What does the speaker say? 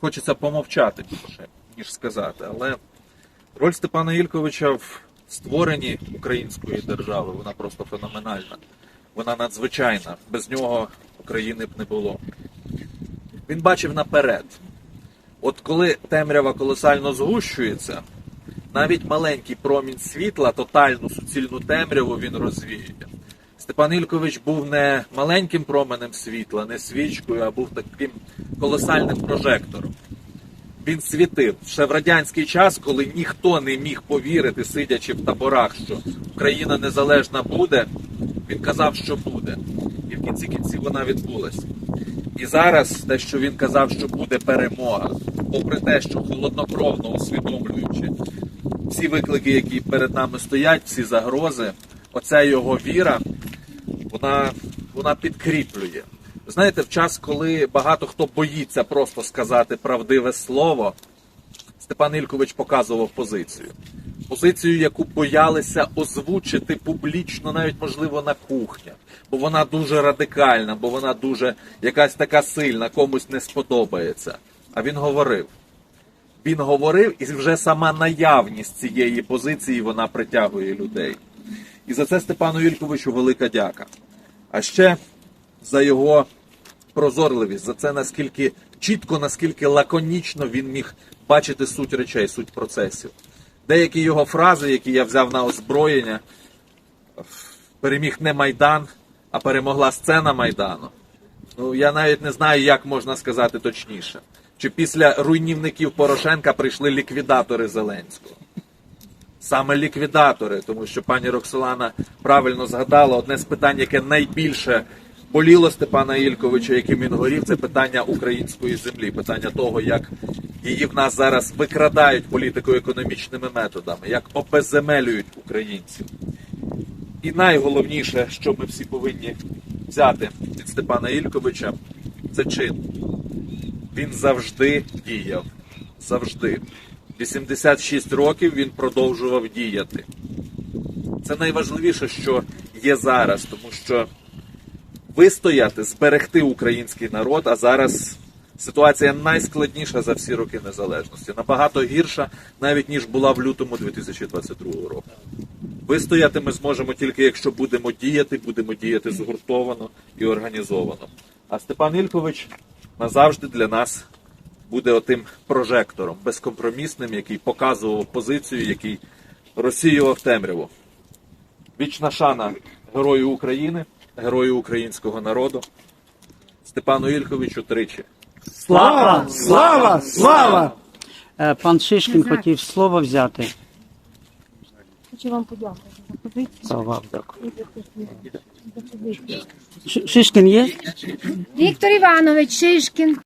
хочеться помовчати більше, ніж сказати. Але роль Степана Ільковича в створенні української держави вона просто феноменальна. Вона надзвичайна. Без нього України б не було. Він бачив наперед. От коли темрява колосально згущується, навіть маленький промінь світла, тотальну суцільну темряву він розвіює. Степан Ількович був не маленьким променем світла, не свічкою, а був таким колосальним прожектором. Він світив ще в радянський час, коли ніхто не міг повірити, сидячи в таборах, що Україна незалежна буде. Він казав, що буде. І в кінці кінців вона відбулася. І зараз те, що він казав, що буде перемога, попри те, що холоднокровно усвідомлюючи всі виклики, які перед нами стоять, всі загрози, оця його віра, вона, вона підкріплює. Знаєте, в час, коли багато хто боїться просто сказати правдиве слово, Степан Ількович показував позицію. Позицію, яку боялися озвучити публічно, навіть можливо на кухнях, бо вона дуже радикальна, бо вона дуже якась така сильна, комусь не сподобається. А він говорив. Він говорив, і вже сама наявність цієї позиції вона притягує людей. І за це Степану Ільковичу велика дяка. А ще за його прозорливість, за це наскільки чітко, наскільки лаконічно він міг бачити суть речей, суть процесів. Деякі його фрази, які я взяв на озброєння, переміг не Майдан, а перемогла сцена Майдану. Ну, я навіть не знаю, як можна сказати точніше. Чи після руйнівників Порошенка прийшли ліквідатори Зеленського? Саме ліквідатори, тому що пані Роксолана правильно згадала одне з питань, яке найбільше боліло Степана Ільковича, яким він горів, це питання української землі, питання того, як її в нас зараз викрадають політико-економічними методами, як обезземелюють українців. І найголовніше, що ми всі повинні взяти від Степана Ільковича, це чин. Він завжди діяв. Завжди. 86 років він продовжував діяти. Це найважливіше, що є зараз, тому що вистояти, зберегти український народ, а зараз ситуація найскладніша за всі роки незалежності. Набагато гірша, навіть ніж була в лютому 2022 року. Вистояти ми зможемо тільки якщо будемо діяти, будемо діяти згуртовано і організовано. А Степан Ількович назавжди для нас буде отим прожектором, безкомпромісним, який показував позицію, який розсіював темряву. Вічна шана герою України, герою українського народу, Степану Ільковичу тричі. Слава! Слава! Слава! Е, Пан Шишкін хотів слово взяти. Хочу вам подякувати за позицію. Слава, дякую. Шишкін є? Віктор Іванович Шишкін.